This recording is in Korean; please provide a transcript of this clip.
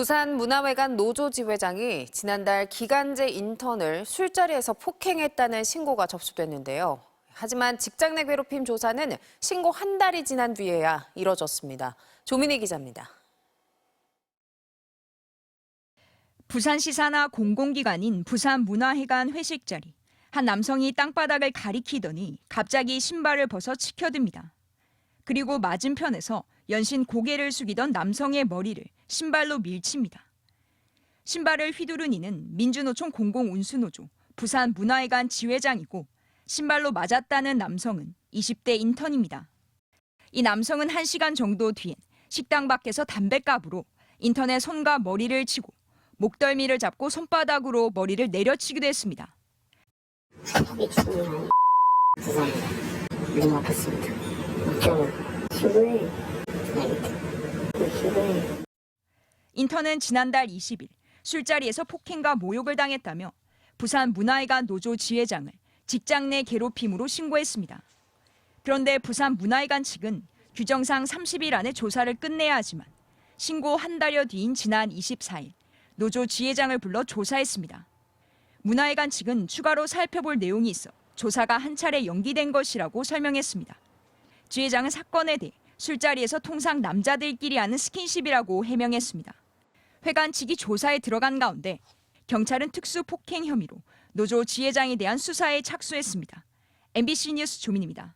부산 문화회관 노조 지회장이 지난달 기간제 인턴을 술자리에서 폭행했다는 신고가 접수됐는데요. 하지만 직장 내 괴롭힘 조사는 신고 한 달이 지난 뒤에야 이뤄졌습니다. 조민희 기자입니다. 부산시사나 공공기관인 부산문화회관 회식 자리. 한 남성이 땅바닥을 가리키더니 갑자기 신발을 벗어 치켜듭니다. 그리고 맞은편에서 연신 고개를 숙이던 남성의 머리를 신발로 밀칩니다. 신발을 휘두른 이는 민주노총 공공운수노조 부산 문화회관 지회장이고 신발로 맞았다는 남성은 20대 인턴입니다. 이 남성은 1시간 정도 뒤엔 식당 밖에서 담뱃갑으로 인턴의 손과 머리를 치고 목덜미를 잡고 손바닥으로 머리를 내려치기도 했습니다. 부산에 눈 아팠습니다. 인턴은 지난달 20일 술자리에서 폭행과 모욕을 당했다며 부산 문화회관 노조 지회장을 직장 내 괴롭힘으로 신고했습니다. 그런데 부산 문화회관 측은 규정상 30일 안에 조사를 끝내야 하지만 신고 한 달여 뒤인 지난 24일 노조 지회장을 불러 조사했습니다. 문화회관 측은 추가로 살펴볼 내용이 있어 조사가 한 차례 연기된 것이라고 설명했습니다. 지회장은 사건에 대해 술자리에서 통상 남자들끼리 하는 스킨십이라고 해명했습니다. 회관 측이 조사에 들어간 가운데 경찰은 특수 폭행 혐의로 노조 지회장에 대한 수사에 착수했습니다. MBC 뉴스 조민입니다.